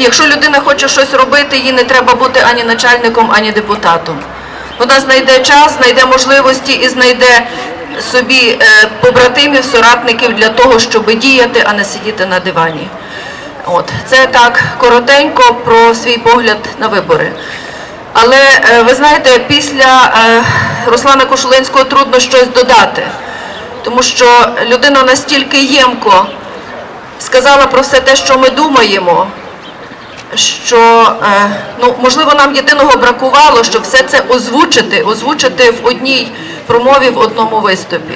якщо людина хоче щось робити, їй не треба бути ані начальником, ані депутатом. Вона знайде час, знайде можливості і знайде собі е, побратимів, соратників для того, щоб діяти, а не сидіти на дивані. От це так коротенько про свій погляд на вибори. Але е, ви знаєте, після е, Руслана Кошулинського трудно щось додати, тому що людина настільки ємко сказала про все те, що ми думаємо, що е, ну, можливо нам єдиного бракувало, щоб все це озвучити, озвучити в одній промові, в одному виступі.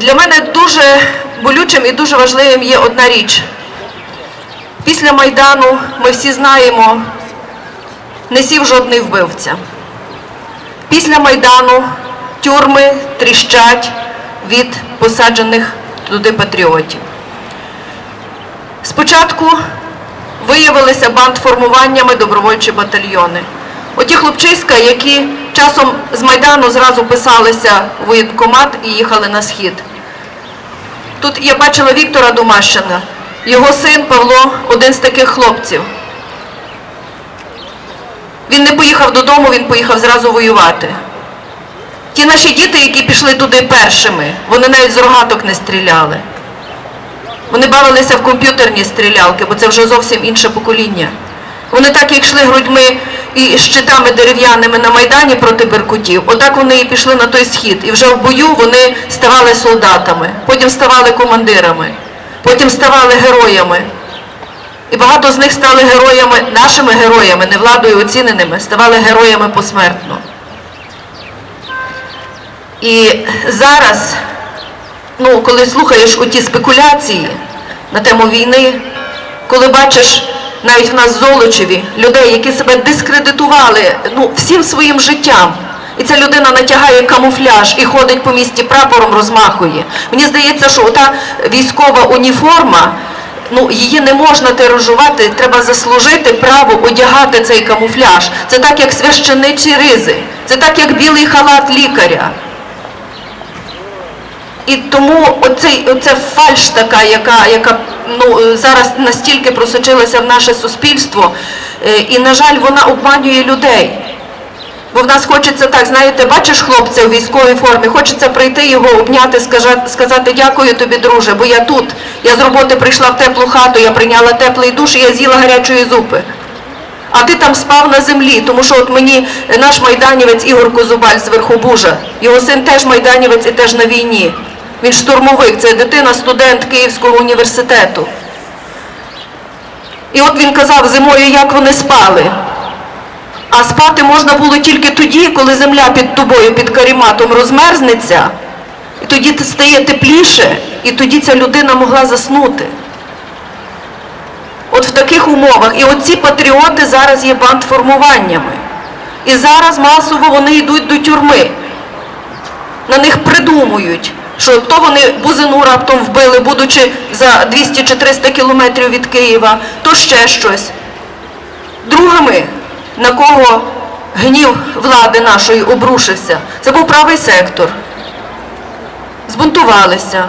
Для мене дуже болючим і дуже важливим є одна річ. Після Майдану ми всі знаємо, не сів жодний вбивця. Після Майдану тюрми тріщать від посаджених туди патріотів. Спочатку виявилися бандформуваннями добровольчі батальйони. Оті хлопчиська, які часом з Майдану зразу писалися в воєнкомат і їхали на схід. Тут я бачила Віктора Домащина. Його син Павло один з таких хлопців. Він не поїхав додому, він поїхав зразу воювати. Ті наші діти, які пішли туди першими, вони навіть з рогаток не стріляли. Вони бавилися в комп'ютерні стрілялки, бо це вже зовсім інше покоління. Вони так як йшли грудьми і щитами дерев'яними на Майдані проти беркутів, отак вони і пішли на той схід. І вже в бою вони ставали солдатами, потім ставали командирами, потім ставали героями. І багато з них стали героями, нашими героями, не владою оціненими, ставали героями посмертно. І зараз, ну, коли слухаєш оті спекуляції на тему війни, коли бачиш навіть в нас Золочеві людей, які себе дискредитували ну, всім своїм життям, і ця людина натягає камуфляж і ходить по місті прапором розмахує. Мені здається, що та військова уніформа, ну, її не можна тиражувати, треба заслужити право одягати цей камуфляж. Це так, як священичі ризи, це так, як білий халат лікаря. І тому оцей, оця фальш така, яка, яка ну, е, зараз настільки просочилася в наше суспільство, е, і, на жаль, вона обманює людей. Бо в нас хочеться так, знаєте, бачиш хлопця у військовій формі, хочеться прийти його обняти, сказати дякую тобі, друже, бо я тут. Я з роботи прийшла в теплу хату, я прийняла теплий душ і я з'їла гарячої зупи. А ти там спав на землі, тому що от мені наш майданівець Ігор Козубаль з Верхобужа, його син теж майданівець і теж на війні. Він штурмовик, це дитина, студент Київського університету. І от він казав зимою, як вони спали. А спати можна було тільки тоді, коли земля під тобою, під каріматом розмерзнеться, і тоді стає тепліше, і тоді ця людина могла заснути. От в таких умовах. І оці патріоти зараз є бандформуваннями. І зараз масово вони йдуть до тюрми. На них придумують, що то вони бузину раптом вбили, будучи за 200 чи 300 кілометрів від Києва, то ще щось. Другими, на кого гнів влади нашої обрушився, це був правий сектор. Збунтувалися,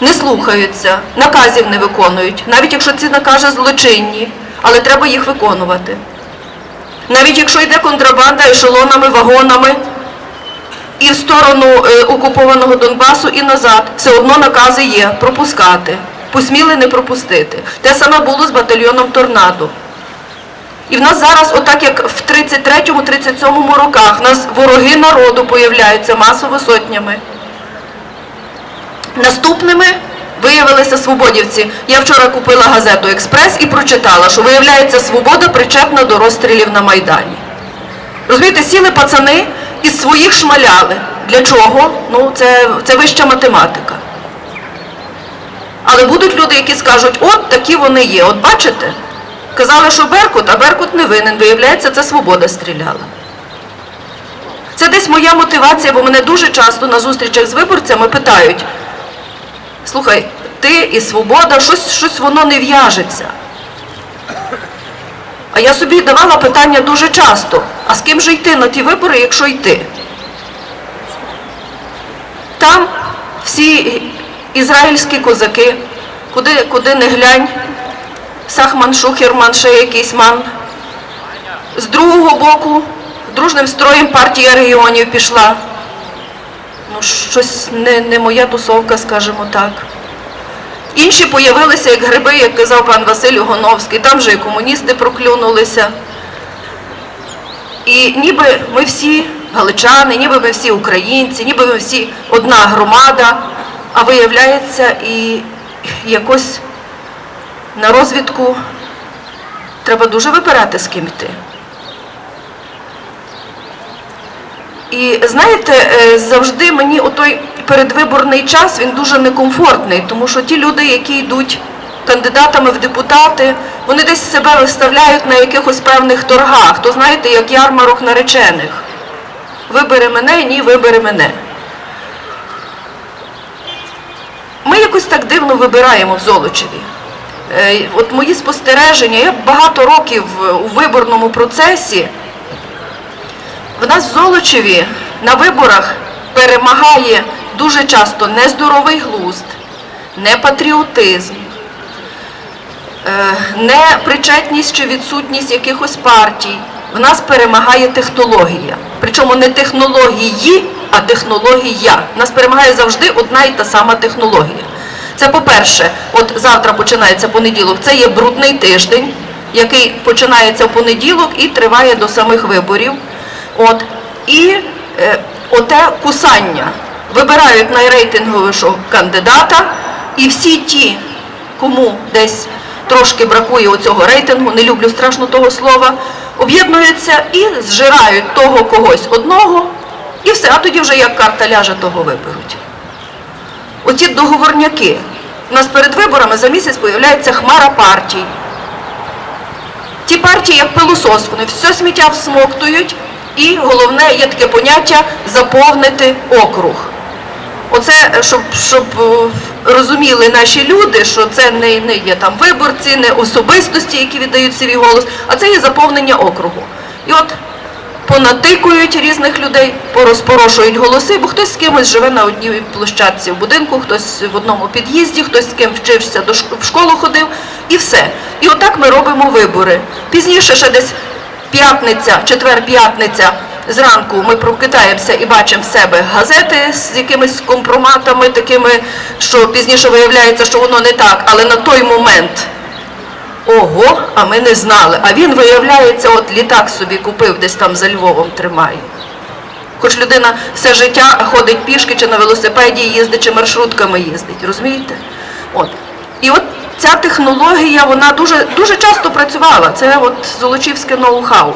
не слухаються, наказів не виконують, навіть якщо ці накази злочинні, але треба їх виконувати. Навіть якщо йде контрабанда ешелонами, вагонами і в сторону е, окупованого Донбасу і назад, все одно накази є пропускати. Посміли не пропустити. Те саме було з батальйоном Торнадо. І в нас зараз, отак як в 33-37 роках, в нас вороги народу появляються масово сотнями. Наступними виявилися свободівці. Я вчора купила газету Експрес і прочитала, що виявляється свобода причетна до розстрілів на Майдані. Розумієте, сіли пацани і своїх шмаляли. Для чого? Ну, це, це вища математика. Але будуть люди, які скажуть, от такі вони є. От бачите? Казали, що Беркут, а Беркут не винен. Виявляється, це свобода стріляла. Це десь моя мотивація, бо мене дуже часто на зустрічах з виборцями питають, слухай, ти і свобода, щось, щось воно не в'яжеться. А я собі давала питання дуже часто, а з ким же йти на ті вибори, якщо йти? Там всі ізраїльські козаки, куди, куди не глянь, Сахман, Шухерман, ще якийсь ман. З другого боку, дружним строєм партія регіонів пішла. Ну, щось не, не моя тусовка, скажімо так. Інші появилися як гриби, як казав пан Василь Гоновський, там вже і комуністи проклюнулися. І ніби ми всі галичани, ніби ми всі українці, ніби ми всі одна громада, а виявляється, і якось на розвідку треба дуже вибирати, з ким йти. І знаєте, е, завжди мені отой передвиборний час він дуже некомфортний, тому що ті люди, які йдуть кандидатами в депутати, вони десь себе виставляють на якихось певних торгах. То знаєте, як ярмарок наречених. Вибери мене, ні, вибери мене. Ми якось так дивно вибираємо в Золочеві. Е, От мої спостереження, я багато років у виборному процесі. В нас в Золочеві на виборах перемагає дуже часто нездоровий глузд, не патріотизм, е, чи відсутність якихось партій. В нас перемагає технологія. Причому не технології, а технологія. В нас перемагає завжди одна і та сама технологія. Це по-перше, от завтра починається понеділок, це є брудний тиждень, який починається в понеділок і триває до самих виборів. От. І е, оте кусання. Вибирають найрейтинговішого кандидата, і всі ті, кому десь трошки бракує оцього рейтингу, не люблю страшно того слова, об'єднуються і зжирають того когось одного, і все, а тоді вже як карта ляже, того виберуть. Оті договорняки. У нас перед виборами за місяць появляється хмара партій. Ті партії, як пилосос, вони все сміття всмоктують, і головне є таке поняття заповнити округ. Оце, щоб, щоб е, розуміли наші люди, що це не, не є там виборці, не особистості, які віддають свій голос, а це є заповнення округу. І от понатикують різних людей, порозпорошують голоси, бо хтось з кимось живе на одній площадці в будинку, хтось в одному під'їзді, хтось з ким вчився до шк- в школу ходив, і все. І отак ми робимо вибори. Пізніше ще десь п'ятниця, четвер-п'ятниця. Зранку ми прокидаємося і бачимо в себе газети з якимись компроматами, такими, що пізніше виявляється, що воно не так, але на той момент Ого, а ми не знали. А він, виявляється, от літак собі купив, десь там за Львовом тримає. Хоч людина все життя ходить пішки чи на велосипеді їздить, чи маршрутками їздить, розумієте? От. І от ця технологія, вона дуже, дуже часто працювала. Це от золочівське ноу-хау.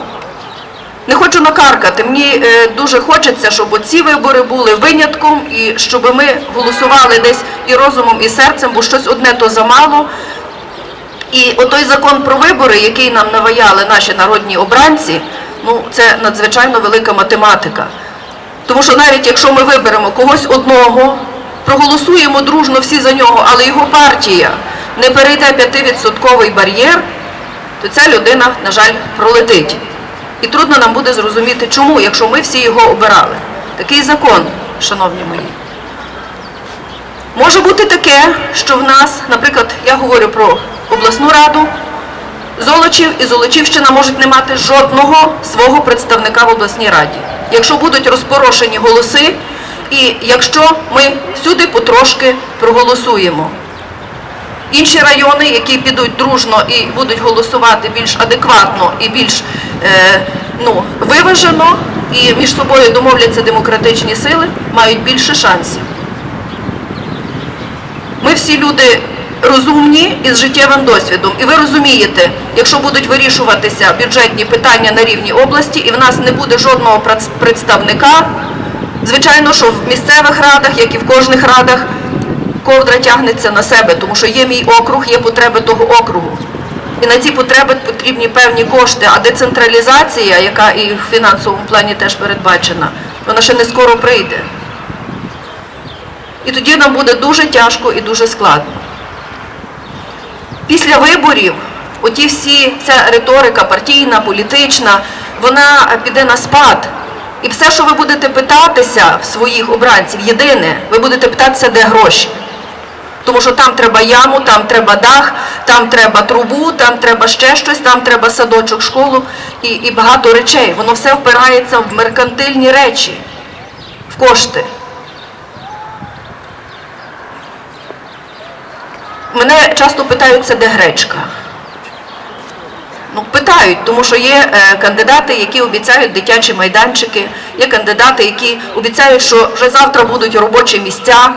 Не хочу накаркати. Мені е, дуже хочеться, щоб ці вибори були винятком і щоб ми голосували десь і розумом, і серцем, бо щось одне то замало. І отой закон про вибори, який нам наваяли наші народні обранці, ну це надзвичайно велика математика. Тому що навіть якщо ми виберемо когось одного, проголосуємо дружно всі за нього, але його партія не перейде 5% бар'єр, то ця людина, на жаль, пролетить. І трудно нам буде зрозуміти, чому, якщо ми всі його обирали. Такий закон, шановні мої. Може бути таке, що в нас, наприклад, я говорю про обласну раду, Золочів і Золочівщина можуть не мати жодного свого представника в обласній раді. Якщо будуть розпорошені голоси, і якщо ми всюди потрошки проголосуємо. Інші райони, які підуть дружно і будуть голосувати більш адекватно і більш ну, виважено, і між собою домовляться демократичні сили, мають більше шансів. Ми всі люди розумні і з життєвим досвідом. І ви розумієте, якщо будуть вирішуватися бюджетні питання на рівні області, і в нас не буде жодного представника, звичайно, що в місцевих радах, як і в кожних радах, ковдра тягнеться на себе, тому що є мій округ, є потреби того округу. І на ці потреби потрібні певні кошти, а децентралізація, яка і в фінансовому плані теж передбачена, вона ще не скоро прийде. І тоді нам буде дуже тяжко і дуже складно. Після виборів, оті всі, ця риторика партійна, політична, вона піде на спад. І все, що ви будете питатися в своїх обранців, єдине, ви будете питатися, де гроші. Тому що там треба яму, там треба дах, там треба трубу, там треба ще щось, там треба садочок, школу і, і багато речей. Воно все впирається в меркантильні речі, в кошти. Мене часто питаються, де гречка. Ну, питають, тому що є е, кандидати, які обіцяють дитячі майданчики, є кандидати, які обіцяють, що вже завтра будуть робочі місця,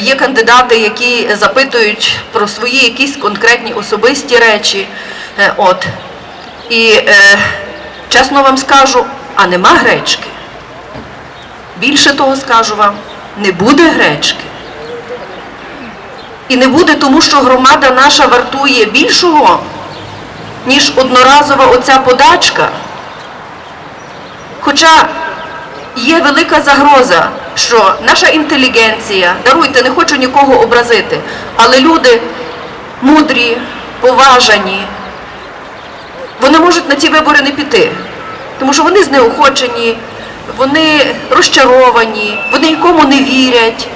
є кандидати, які запитують про свої якісь конкретні особисті речі. Е, от. І е, чесно вам скажу, а нема гречки. Більше того скажу вам, не буде гречки. І не буде тому, що громада наша вартує більшого, ніж одноразова оця подачка. Хоча є велика загроза, що наша інтелігенція, даруйте, не хочу нікого образити, але люди мудрі, поважані, вони можуть на ці вибори не піти, тому що вони знеохочені, вони розчаровані, вони нікому не вірять.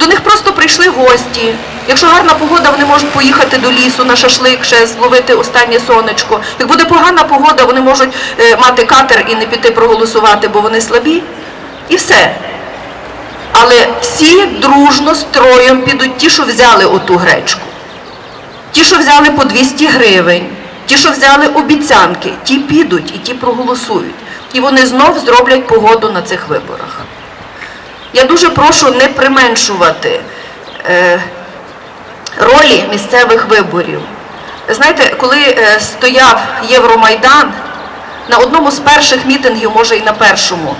До них просто прийшли гості. Якщо гарна погода, вони можуть поїхати до лісу на шашлик, ще зловити останнє сонечко. Як буде погана погода, вони можуть е, мати катер і не піти проголосувати, бо вони слабі. І все. Але всі дружно строєм підуть ті, що взяли оту гречку. Ті, що взяли по 200 гривень, ті, що взяли обіцянки, ті підуть і ті проголосують. І вони знов зроблять погоду на цих виборах. Я дуже прошу не применшувати е, ролі місцевих виборів. Знаєте, коли е, стояв Євромайдан, на одному з перших мітингів, може і на першому,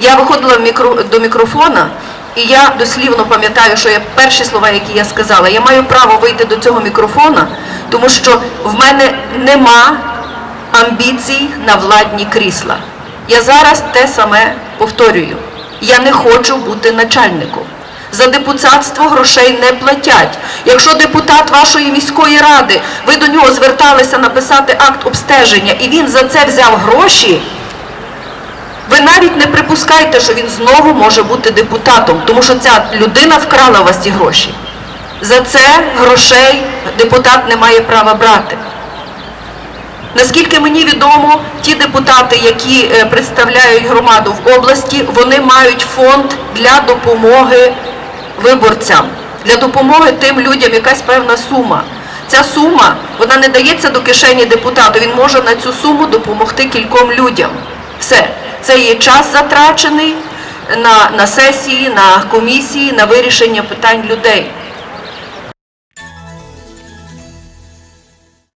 я виходила мікро, до мікрофона, і я дослівно пам'ятаю, що я перші слова, які я сказала, я маю право вийти до цього мікрофона, тому що в мене нема амбіцій на владні крісла. Я зараз те саме повторюю. Я не хочу бути начальником. За депутатство грошей не платять. Якщо депутат вашої міської ради, ви до нього зверталися написати акт обстеження, і він за це взяв гроші, навіть не припускайте, що він знову може бути депутатом, тому що ця людина вкрала у вас ці гроші. За це грошей депутат не має права брати. Наскільки мені відомо, ті депутати, які е, представляють громаду в області, вони мають фонд для допомоги виборцям, для допомоги тим людям якась певна сума. Ця сума вона не дається до кишені депутату. Він може на цю суму допомогти кільком людям. Все, це є час затрачений на, на сесії, на комісії, на вирішення питань людей.